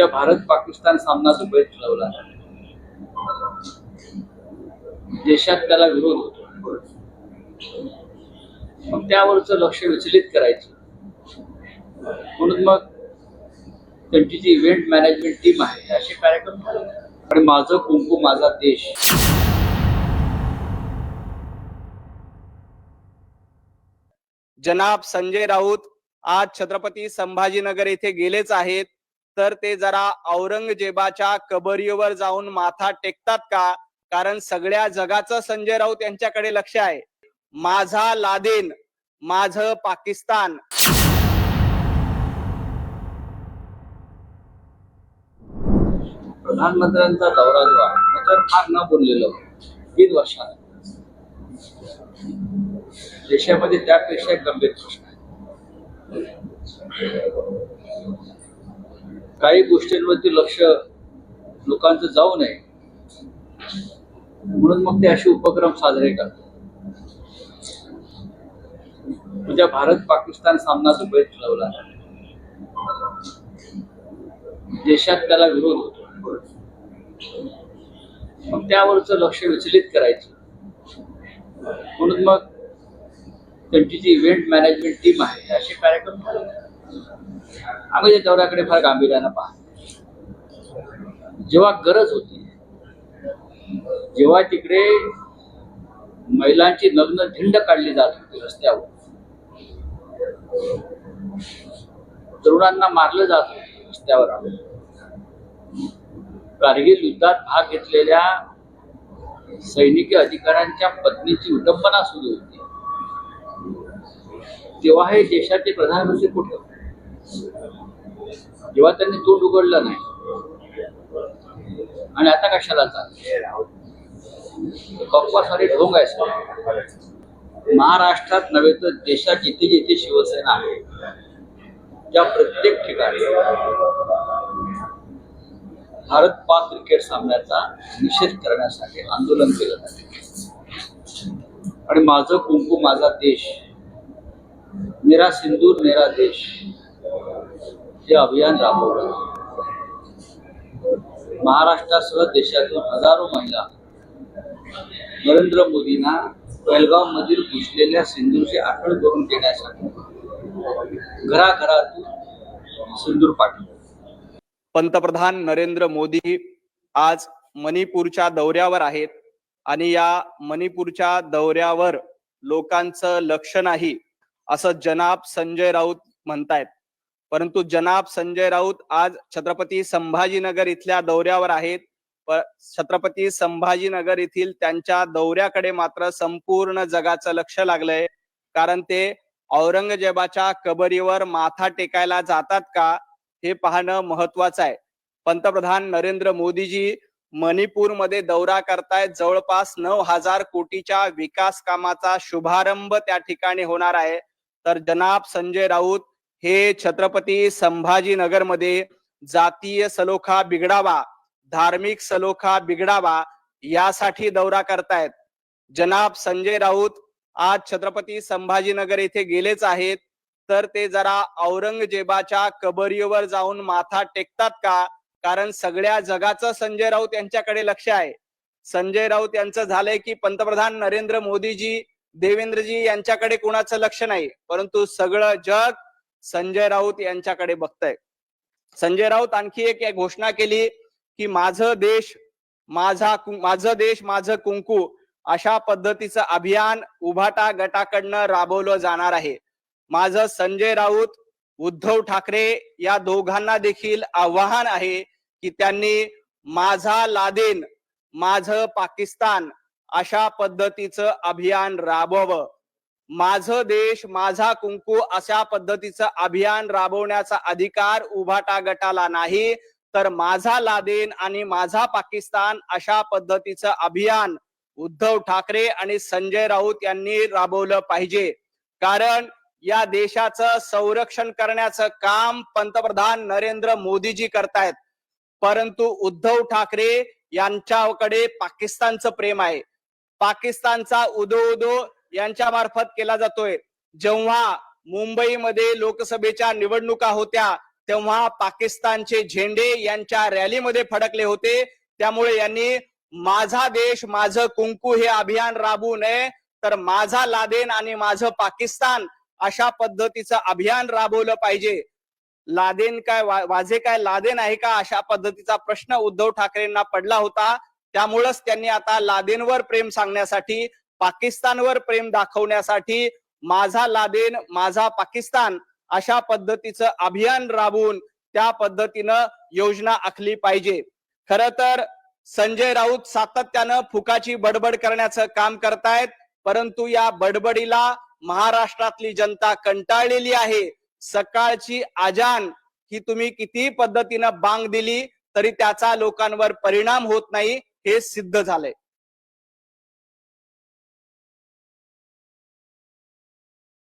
उद्या भारत पाकिस्तान सामना दुबईत ठरवला देशात त्याला विरोध होतो. मग त्यावरच लक्ष विचलित करायचं. म्हणून मग त्यांची जी इव्हेंट मॅनेजमेंट टीम आहे असे कार्यक्रम आणि माझं कुंकू माझा देश. जनाब संजय राऊत आज छत्रपती संभाजीनगर येथे गेलेच आहेत. तर ते जरा औरंगजेबाच्या कबरीवर जाऊन माथा टेकतात का? कारण सगळ्या जगाचं संजय राऊत यांच्याकडे लक्ष आहे. माझा लादेन माझ पाकिस्तान. प्रधानमंत्र्यांचा दौरा जो आहे त्याच्यावर फार न बोललेलं तीन वर्षात. देशामध्ये त्यापेक्षा गंभीर प्रश्न आहे. काही गोष्टींवरती लक्ष लोकांचं जाऊ नये. म्हणून मग ते असे उपक्रम साजरे करतात. तुझ्या भारत पाकिस्तान सामना दुबईत ठरवला. देशात त्याला विरोध होतो. मग त्यावरच लक्ष विचलित करायचं. म्हणून मग त्यांची जी इव्हेंट मॅनेजमेंट टीम आहे असे कार्यक्रम आम्ही त्या दौऱ्याकडे फार गांभीर्यानं पाहतो. जेव्हा गरज होती जेव्हा तिकडे महिलांची नग्न झिंड काढली जात होती रस्त्यावर तरुणांना मारलं जात होते रस्त्यावर कारगिल युद्धात भाग घेतलेल्या सैनिकी अधिकाऱ्यांच्या पत्नीची विटंबना सुरू होती. तेव्हा हे देशाचे प्रधानमंत्री कुठे होते? जेव्हा त्यांनी तोंड उघडलं नाही. आणि आता कशाला पप्पा कप्पासारी ढोंग आहे महाराष्ट्रात नव्हे तर देशात जिथे जिथे शिवसेना आहे. त्या प्रत्येक ठिकाणी भारत पाक क्रिकेट सामन्याचा निषेध करण्यासाठी आंदोलन केलं जाते. आणि माझं कुंकू माझा देश मेरा सिंदूर मेरा देश हे अभियान राबवलं. महाराष्ट्रासह देशातून हजारो महिला नरेंद्र मोदींना बेळगाव मधील घुसलेल्या सिंदूरची आठवण करून देण्यासाठी घराघरातून सिंदूर पाठवलं. पंतप्रधान नरेंद्र मोदी आज मणिपूरच्या दौऱ्यावर आहेत आणि या मणिपूरच्या दौऱ्यावर लोकांचं लक्ष नाही असं जनाब संजय राऊत म्हणतायत. परंतु जनाब संजय राऊत आज छत्रपती संभाजीनगर इथल्या दौऱ्यावर आहेत. छत्रपती संभाजीनगर येथील त्यांच्या दौऱ्याकडे मात्र संपूर्ण जगाचं लक्ष लागलंय. कारण ते औरंगजेबाच्या कबरीवर माथा टेकायला जातात का हे पाहणं महत्वाचं आहे. पंतप्रधान नरेंद्र मोदीजी मणिपूरमध्ये दौरा करतायत जवळपास नऊ हजार कोटीच्या विकास कामाचा शुभारंभ त्या ठिकाणी होणार आहे. तर जनाब संजय राऊत हे छत्रपती संभाजीनगरमध्ये जातीय सलोखा बिघडावा धार्मिक सलोखा बिघडावा यासाठी दौरा करतायत. जनाब संजय राऊत आज छत्रपती संभाजीनगर येथे गेलेच आहेत. तर ते जरा औरंगजेबाच्या कबरीवर जाऊन माथा टेकतात का? कारण सगळ्या जगाचं संजय राऊत यांच्याकडे लक्ष आहे. संजय राऊत यांचं झालंय की पंतप्रधान नरेंद्र मोदीजी देवेंद्रजी यांच्याकडे कुणाचं लक्ष नाही. परंतु सगळं जग संजय राऊत यांच्याकडे बघताय. संजय राऊत आणखी एक एक घोषणा केली की माझं देश माझा माझं देश माझं कुंकू अशा पद्धतीचं अभियान उभाटा गटाकडनं राबवलं जाणार आहे. माझं संजय राऊत उद्धव ठाकरे या दोघांना देखील आव्हान आहे की त्यांनी माझा लादेन माझं पाकिस्तान अशा पद्धतीचं अभियान राबवावं. माझं देश माझा कुंकू अशा पद्धतीचं अभियान राबवण्याचा अधिकार उभाटा गटाला नाही तर माझा लादेन आणि माझा पाकिस्तान अशा पद्धतीचं अभियान उद्धव ठाकरे आणि संजय राऊत यांनी राबवलं पाहिजे. कारण या देशाचं संरक्षण करण्याचं काम पंतप्रधान नरेंद्र मोदीजी करतायत. परंतु उद्धव ठाकरे यांच्याकडे पाकिस्तानचं प्रेम आहे. पाकिस्तानचा उदो उदो यांच्या मार्फत केला जातोय. जेव्हा मुंबईमध्ये लोकसभेच्या निवडणुका होत्या तेव्हा पाकिस्तानचे झेंडे यांच्या रॅलीमध्ये फडकले होते. त्यामुळे यांनी माझा देश माझं कुंकू हे अभियान राबवू नये तर माझा लादेन आणि माझं पाकिस्तान अशा पद्धतीचं अभियान राबवलं पाहिजे. लादेन काय वा- वाझे काय लादेन आहे का अशा पद्धतीचा प्रश्न उद्धव ठाकरेंना पडला होता. त्यामुळंच त्यांनी आता लादेनवर प्रेम सांगण्यासाठी पाकिस्तानवर प्रेम दाखवण्यासाठी माझा लादेन माझा पाकिस्तान अशा पद्धतीचं अभियान राबवून त्या पद्धतीनं योजना आखली पाहिजे. खर तर संजय राऊत सातत्यानं फुकाची बडबड करण्याचं काम करतायत परंतु या बडबडीला महाराष्ट्रातली जनता कंटाळलेली आहे. सकाळची आजान ही तुम्ही किती पद्धतीनं बांग दिली तरी त्याचा लोकांवर परिणाम होत नाही हे सिद्ध झालंय.